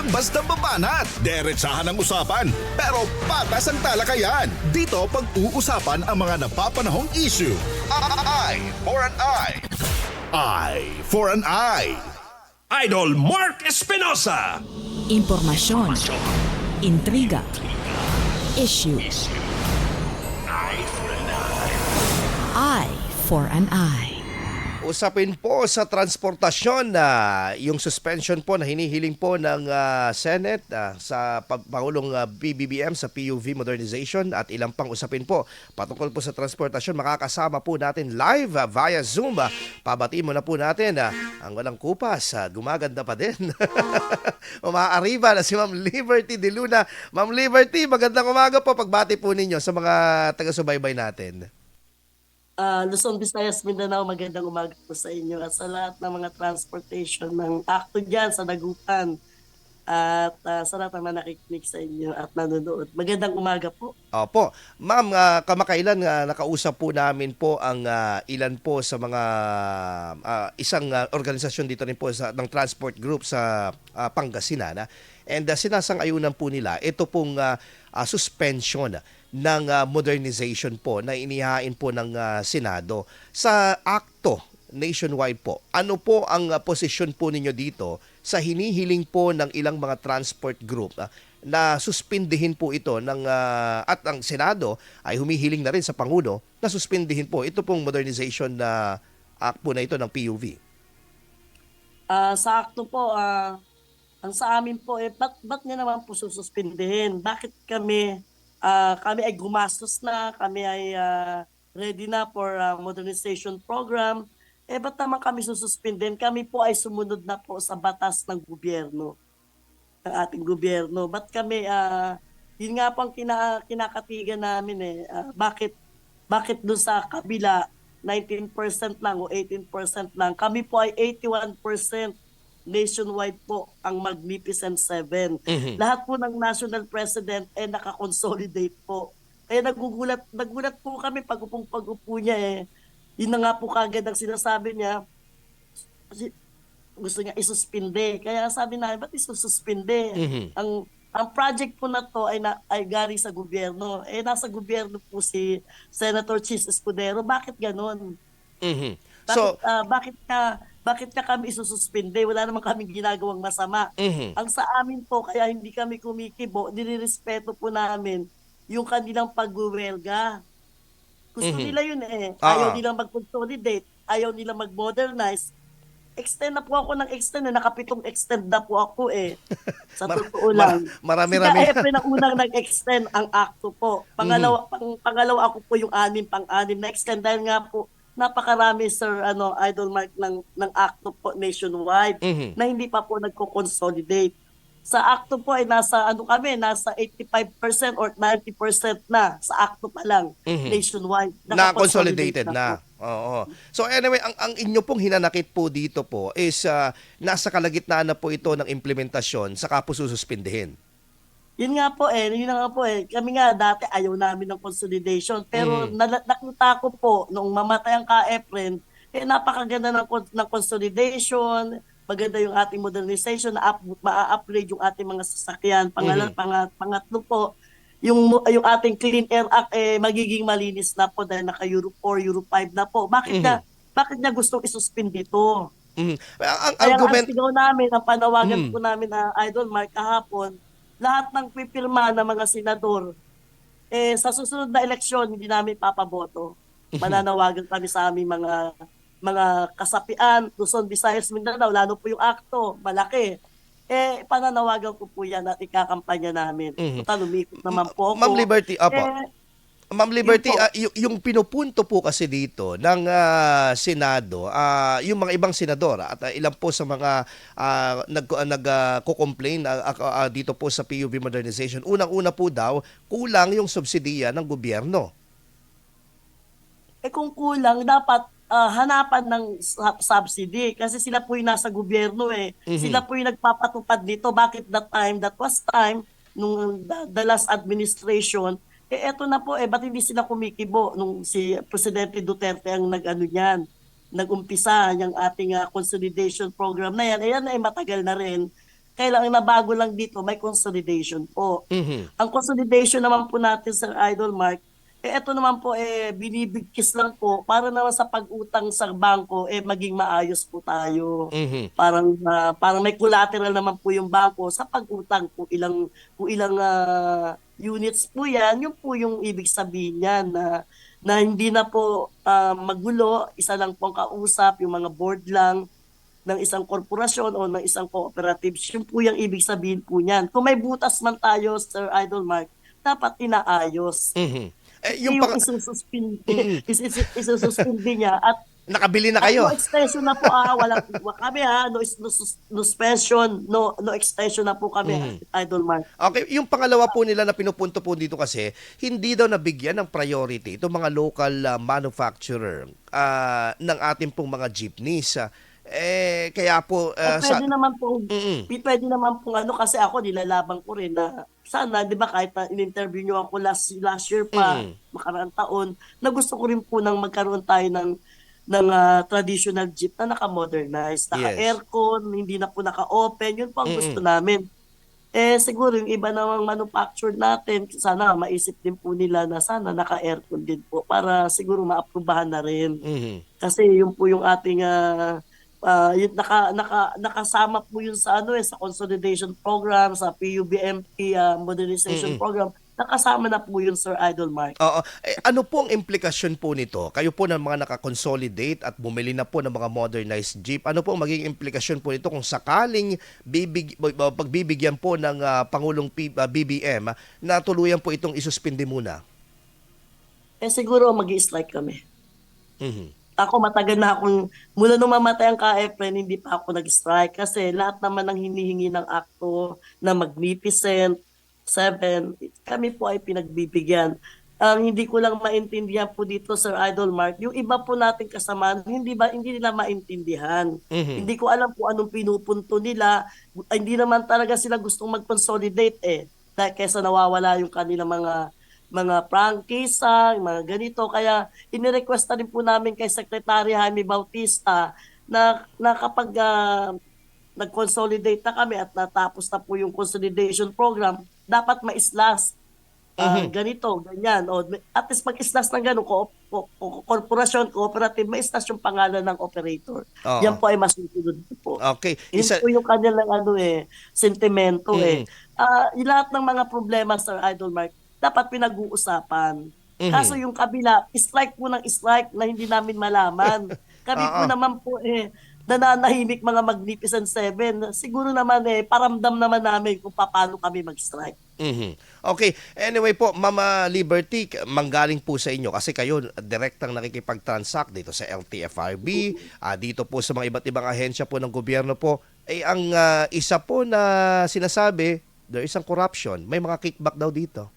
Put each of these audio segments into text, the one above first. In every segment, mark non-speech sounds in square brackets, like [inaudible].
Walang basta babanat. Derechahan ang usapan. Pero patas ang talakayan. Dito pag-uusapan ang mga napapanahong issue. Eye for an eye. Eye for an eye. Idol Mark Espinosa. Impormasyon. Intriga. Issue. Eye for an eye. Usapin po sa transportasyon na yung suspension po na hinihiling po ng ah, Senate ah, sa Pangulong ah, BBBM sa PUV modernization at ilang pang usapin po patungkol po sa transportasyon makakasama po natin live ah, via Zoom. Ah, Pabati mo na po natin ah, ang walang kupas, ah, gumaganda pa din. [laughs] Umaariba na si Ma'am Liberty De Luna. Ma'am Liberty, magandang umaga po pagbati po ninyo sa mga taga-subaybay natin. Ah, Luzon, Visayas, Mindanao, magandang umaga po sa inyo at sa lahat ng mga transportation ng akto dyan sa Dagupan at ah, sa lahat ng mga nakikinig sa inyo at nanonood. Magandang umaga po. Opo. Ma'am, ah, kamakailan nga nakausap po namin po ang ah, ilan po sa mga ah, isang ah, organisasyon dito rin po sa ng transport group sa ah, Pangasinan. ah. And uh, sinasang-ayunan po nila ito pong ah, ah, suspension ng ah, modernization po na inihain po ng ah, Senado sa akto nationwide po. Ano po ang ah, posisyon po ninyo dito sa hinihiling po ng ilang mga transport group ah, na suspindihin po ito ng ah, at ang Senado ay humihiling na rin sa Pangulo na suspindihin po ito pong modernization na act po na ito ng PUV. Ah, sa akto po, ah, ang sa amin po, eh, ba't, ba't niya naman po sususpindihin? Bakit kami, ah, kami ay gumastos na, kami ay ah, ready na for ah, modernization program, eh ba't naman kami sususpindihin? Kami po ay sumunod na po sa batas ng gobyerno, ng ating gobyerno. Ba't kami, ah, yun nga po ang kina, kinakatigan namin eh, ah, bakit, bakit doon sa kabila, 19% lang o 18% lang. Kami po ay 81% nationwide po ang Magnificent Seven. Lahat po ng national president ay nakakonsolidate po. Kaya nagugulat, nagulat po kami pag upong pag-upo niya eh. Yun na nga po kagad ang sinasabi niya. Gusto niya isuspinde. Kaya sabi na, ba't isususpinde? Ang ang project po na to ay, na, ay galing sa gobyerno. Eh, nasa gobyerno po si Senator Chis Escudero. Bakit ganon? Mhm. Bakit, So, ah, bakit ka bakit ka kami isususpinde? Wala naman kaming ginagawang masama. mhm. Ang sa amin po, kaya hindi kami kumikibo, nilirespeto po namin yung kanilang pagwewelga. Gusto Mhm. nila yun eh. Ah, Ayaw ah. nilang mag-consolidate, ayaw nilang mag-modernize. Extend na po ako ng extend eh. Nakapitong extend na po ako eh. [laughs] Sa Mar- totoo mar- lang. marami-rami. Si [laughs] na unang nag-extend ang akto po. Pangalawa, Mhm. pang, pangalawa ako po yung anim, pang-anim na extend dahil nga po napakarami sir ano idol mark ng ng akto po nationwide Mhm. na hindi pa po nagko-consolidate. Sa akto po ay nasa ano kami, nasa 85% or 90% na sa akto pa lang Mhm. nationwide. na consolidated na. po. Oo. So anyway, ang ang inyo pong hinanakit po dito po is ah, nasa kalagitnaan na po ito ng implementasyon saka po sususpindihin. Yun nga po eh, yun nga po eh. Kami nga dati ayaw namin ng consolidation. Pero Mm. nala- nakita ko po, nung mamatay ang ka-Efren, eh napakaganda ng, ng consolidation, maganda yung ating modernization, na up, ma-upgrade yung ating mga sasakyan. Pangala, Mhm. pangat, pangatlo po, yung, yung ating Clean Air Act eh, magiging malinis na po dahil naka Euro 4, Euro 5 na po. Bakit Mhm. niya, bakit niya gustong isuspend dito? Mhm. Ang, ang Kaya argument ang sigaw namin, ang panawagan Mm. po namin na Idol Mark kahapon, lahat ng pipirma ng mga senador, eh, sa susunod na eleksyon, hindi namin papaboto. Mananawagan kami sa aming mga mga kasapian, Luzon, Visayas, Mindanao, lalo po yung akto, malaki. Eh, pananawagan ko po yan at ikakampanya namin. Mhm. Total, lumikot naman po ako. Ma'am Liberty, apo. Eh, Ma'am Liberty, Yun po. ah, y- yung pinupunto po kasi dito ng ah, Senado, ah, yung mga ibang senador at ah, ilan po sa mga uh, nag uh, nagko-complain dito po sa PUV modernization. Unang-una po daw, kulang yung subsidiya ng gobyerno. eh kung kulang, dapat ah, hanapan ng sub- subsidy kasi sila po yung nasa gobyerno eh. Mhm. Sila po yung nagpapatupad dito. Bakit that time, that was time, nung the, the last administration, eh eto na po eh, ba't hindi sila kumikibo nung si Presidente Duterte ang nag-ano niyan, nag-umpisa yung ating ah, consolidation program na yan. Ayan ay matagal na rin. Kailangan na bago lang dito, may consolidation po. Mhm. Ang consolidation naman po natin sa Idol Mark, eh ito naman po eh binibigkis lang po para naman sa pag-utang sa bangko eh maging maayos po tayo. Mhm. Parang ah, parang may collateral naman po yung bangko sa pag-utang po ilang po ilang ah, units po 'yan. Yun po yung ibig sabihin niyan na na hindi na po ah, magulo, isa lang po ang kausap, yung mga board lang ng isang korporasyon o ng isang cooperative. Yun po yung ibig sabihin po niyan. Kung may butas man tayo, Sir Idol Mark, dapat inaayos. Mhm. Eh, Yung, yung pang, isususpindi, [laughs] is, is, isususpindi niya at nakabili na kayo. at no extension na po ah, wala wa- kami ha, no, no, no suspension, no no extension na po kami, Mm. Idol Mark. Okay, yung pangalawa po nila na pinupunto po dito kasi, hindi daw nabigyan ng priority itong mga local ah, manufacturer ah, ng ating pong mga jeepneys. ah. eh, kaya po, Eh, ah, sa... pwede naman po, Mm-mm. pwede naman po ano kasi ako nilalabang ko rin na sana 'di ba kahit na in-interview niyo ako last last year pa, Mm. makaraang taon, na gusto ko rin po nang magkaroon tayo ng ng ah, traditional jeep na naka-modernize, naka-aircon, hindi na po naka-open, yun po ang gusto namin. Eh siguro yung iba namang manufactured natin, sana maisip din po nila na sana naka-aircon din po para siguro maaprubahan na rin. Mhm. Kasi yun po yung ating ah, ah, yun, naka, naka, nakasama po yun sa ano eh, sa consolidation program, sa PUBMP ah, modernization program. Nakasama na po yun Sir Idol Mark. Oo. Eh, ano po ang implikasyon po nito? Kayo po ng mga nakakonsolidate at bumili na po ng mga modernized jeep. Ano po ang magiging implikasyon po nito kung sakaling bibig, pagbibigyan po ng ah, Pangulong P- ah, BBM na tuluyan po itong isuspindi muna? Eh siguro mag strike kami. Mhm. Ako matagal na akong, mula nung mamatay ang ka-Efren, hindi pa ako nag-strike kasi lahat naman ng hinihingi ng akto na magnificent, kami po ay pinagbibigyan. Ang hindi ko lang maintindihan po dito, Sir Idol Mark, yung iba po nating kasamaan, hindi ba hindi nila maintindihan. Mhm. Hindi ko alam kung anong pinupunto nila. Hindi naman talaga sila gustong mag-consolidate eh. Dahil kesa nawawala yung kanilang mga mga prangkisa, mga ganito. Kaya inirequest na rin po namin kay Secretary Jaime Bautista na, na kapag ah, nag-consolidate na kami at natapos na po yung consolidation program, dapat ma-islas. Ah, Ganito, ganyan. O, at least mag-islas ng ganun, ko, ko, ko- korporasyon, cooperative, ma-islas yung pangalan ng operator. Oo. Yan po ay masusunod po. Okay. Yun Isa, po yung kanilang ano eh, sentimento eh. Ah, yung lahat ng mga problema sa Idol Mark, dapat pinag-uusapan. Mhm. Kaso yung kabila, strike po ng strike na hindi namin malaman. [laughs] Kami po Oo. naman po eh, nananahimik mga Magnificent Seven. Siguro naman eh, paramdam naman namin kung paano kami mag-strike. Mhm. Okay. Anyway po, Mama Liberty, manggaling po sa inyo kasi kayo direktang nakikipag-transact dito sa LTFRB, ah, dito po sa mga iba't ibang ahensya po ng gobyerno po. Eh, ang ah, isa po na sinasabi, there is ang corruption. May mga kickback daw dito.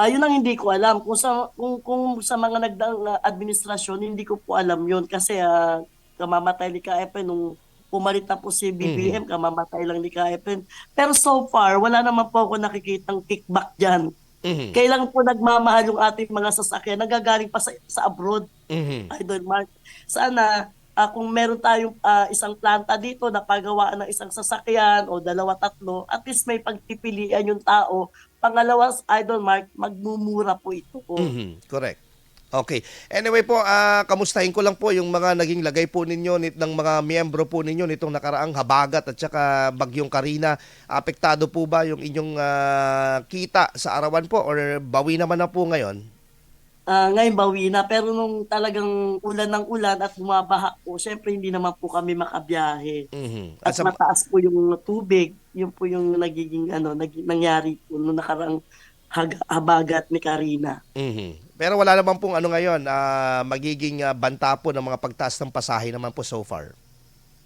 Ayun ang hindi ko alam. Kung sa, kung, kung sa mga nagdaang uh, administrasyon, hindi ko po alam yun. Kasi ah, kamamatay ni KFN nung pumalit na po si BBM, kamamatay lang ni KFN. Pero so far, wala naman po ako nakikitang kickback dyan. Mhm. Kailang po nagmamahal yung ating mga sasakyan, nagagaling pa sa, sa abroad. Mhm. Idol Mark. Sana ah, kung meron tayong ah, isang planta dito na pagawaan ng isang sasakyan o dalawa tatlo, at least may pagpipilian yung tao. Pangalawa, Idol Mark, magmumura po ito. Mhm. Correct. Okay. Anyway po, ah, kamustahin ko lang po yung mga naging lagay po ninyo nit ng mga miyembro po ninyo nitong nakaraang habagat at saka bagyong Karina. Apektado po ba yung inyong ah, kita sa arawan po or bawi naman na po ngayon? Ah, ngayon bawi na, pero nung talagang ulan ng ulan at bumabaha po, syempre hindi naman po kami makabiyahe. Mhm. At At sa, mataas po yung tubig, yun po yung nagiging ano, naging, nangyari po nung nakaraang habagat ni Karina. Mhm. Pero wala naman pong ano ngayon, ah, magiging ah, banta po ng mga pagtaas ng pasahe naman po so far.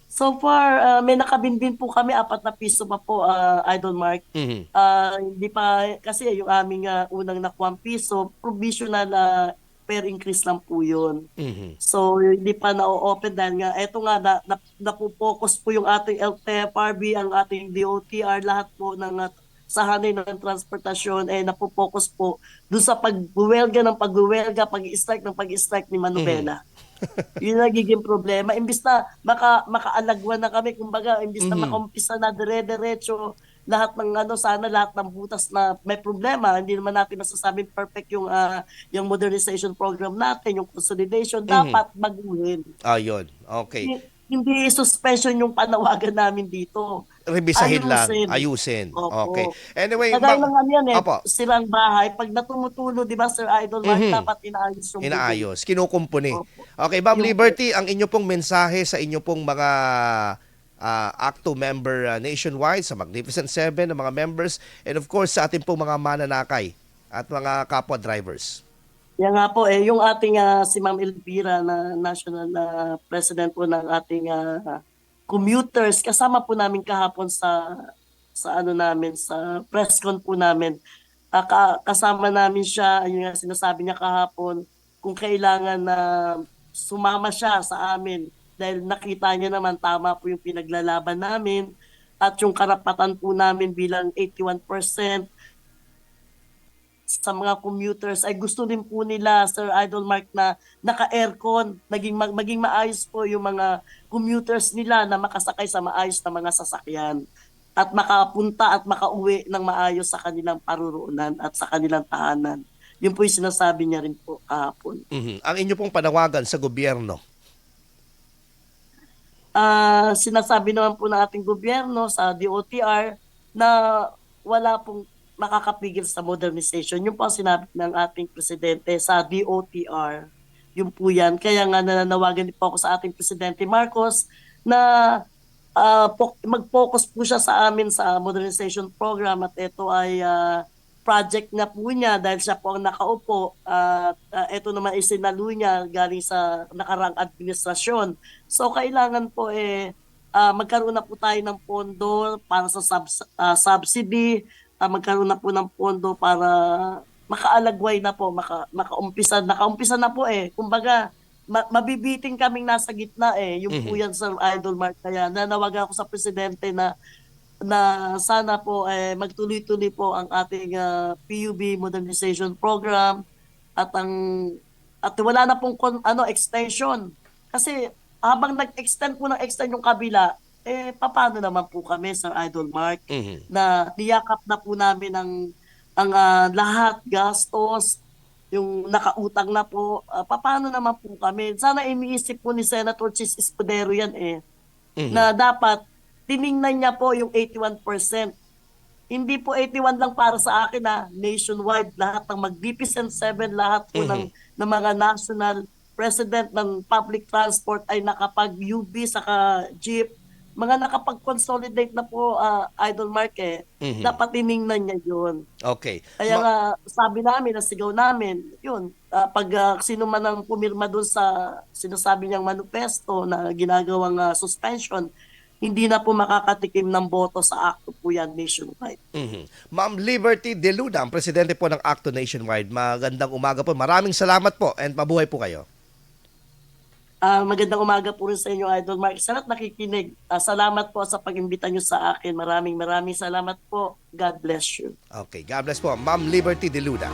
So far, ah, may nakabinbin po kami, apat na piso pa po, ah, Idol Mark. Mhm. Ah, hindi pa, kasi yung aming ah, unang nakuha piso, provisional na per increase lang po yun. Mhm. So, hindi pa na-open dahil nga, eto nga, na, na, napupokus po yung ating LTFRB, ang ating DOTR, lahat po ng uh, sahanay ng transportasyon, eh, napupokus po dun sa pagbuwelga ng pagbuwelga, pag-strike ng pag-strike ni Manubela. Yun ang nagiging problema. Imbis na maka, makaalagwan na kami, kumbaga, imbis na makaumpisa na dire-diretso, lahat ng ano, sana lahat ng butas na may problema. Hindi naman natin masasabing perfect yung, ah, yung modernization program natin, yung consolidation, dapat baguhin. Ayun. Okay. Hi- Hindi suspension yung panawagan namin dito. Rebisahin lang. Ayusin. Ayusin. Opo. Okay. Anyway, Kagaya ma'am- ng ano yan eh, Opo. silang bahay, pag natumutulo, di ba, Sir Idol, Mark, dapat inaayos yung bubong. Inaayos, kinukumpuni. Opo. Okay, Ma'am Liberty, ang inyo pong mensahe sa inyo pong mga ah, ACTO member ah, nationwide, sa Magnificent Seven, ng mga members, and of course sa ating pong mga mananakay at mga kapwa drivers. Yan nga po eh, yung ating ah, si Ma'am Elvira na national na president po ng ating ah, commuters, kasama po namin kahapon sa sa ano namin, sa press con po namin. Ka- kasama namin siya, yung nga sinasabi niya kahapon, kung kailangan na sumama siya sa amin dahil nakita niya naman tama po yung pinaglalaban namin at yung karapatan po namin bilang 81% sa mga commuters ay gusto din po nila Sir Idol Mark na naka-aircon, naging mag- maging maayos po yung mga commuters nila na makasakay sa maayos na mga sasakyan at makapunta at makauwi ng maayos sa kanilang paruroonan at sa kanilang tahanan. Yun po yung sinasabi niya rin po kahapon. Mhm. Ang inyo pong panawagan sa gobyerno. Ah, sinasabi naman po ng ating gobyerno sa DOTR na wala pong makakapigil sa modernization. Yun po sinabi ng ating presidente sa DOTR. Yun po yan. Kaya nga nananawagan po ako sa ating presidente Marcos na po- mag-focus po siya sa amin sa modernization program at ito ay ah, project na po niya dahil siya po ang nakaupo at ah, ito naman isinalo niya galing sa nakarang administrasyon. So kailangan po eh ah, magkaroon na po tayo ng pondo para sa subs- ah, subsidy, ah, magkaroon na po ng pondo para makaalagway na po, maka, makaumpisa, nakaumpisa na po eh. Kumbaga, ma- mabibiting kaming nasa gitna eh. Yung po yan sa Idol Mark. Kaya nanawagan ako sa presidente na na sana po eh, magtuloy-tuloy po ang ating ah, PUB modernization program at ang at wala na pong kon, ano extension kasi habang nag-extend po ng extend yung kabila eh paano naman po kami sa Idol Mark Mhm. na niyakap na po namin ang ang ah, lahat gastos yung nakautang na po ah, paano naman po kami sana iniisip po ni Senator Chis Escudero yan eh Mhm. na dapat tiningnan niya po yung 81%. Hindi po 81 lang para sa akin na nationwide lahat ng Magnificent 7 lahat po ng ng mga national president ng public transport ay nakapag UB saka jeep mga nakapag-consolidate na po ah, Idol Mark eh. Mhm. Dapat tiningnan niya 'yon. Okay. Kaya Ma- nga sabi namin, nasigaw namin, yun, ah, pag ah, sino man ang pumirma doon sa sinasabi niyang manifesto na ginagawang ah, suspension, hindi na po makakatikim ng boto sa akto po yan nationwide. Mhm. Ma'am Liberty De Luna, ang presidente po ng ACTO Nationwide. Magandang umaga po. Maraming salamat po and mabuhay po kayo. Ah, magandang umaga po rin sa inyo, Idol Mark. Salamat nakikinig. Ah, salamat po sa pag-imbita niyo sa akin. Maraming maraming salamat po. God bless you. Okay, God bless po. Ma'am Liberty De Luna.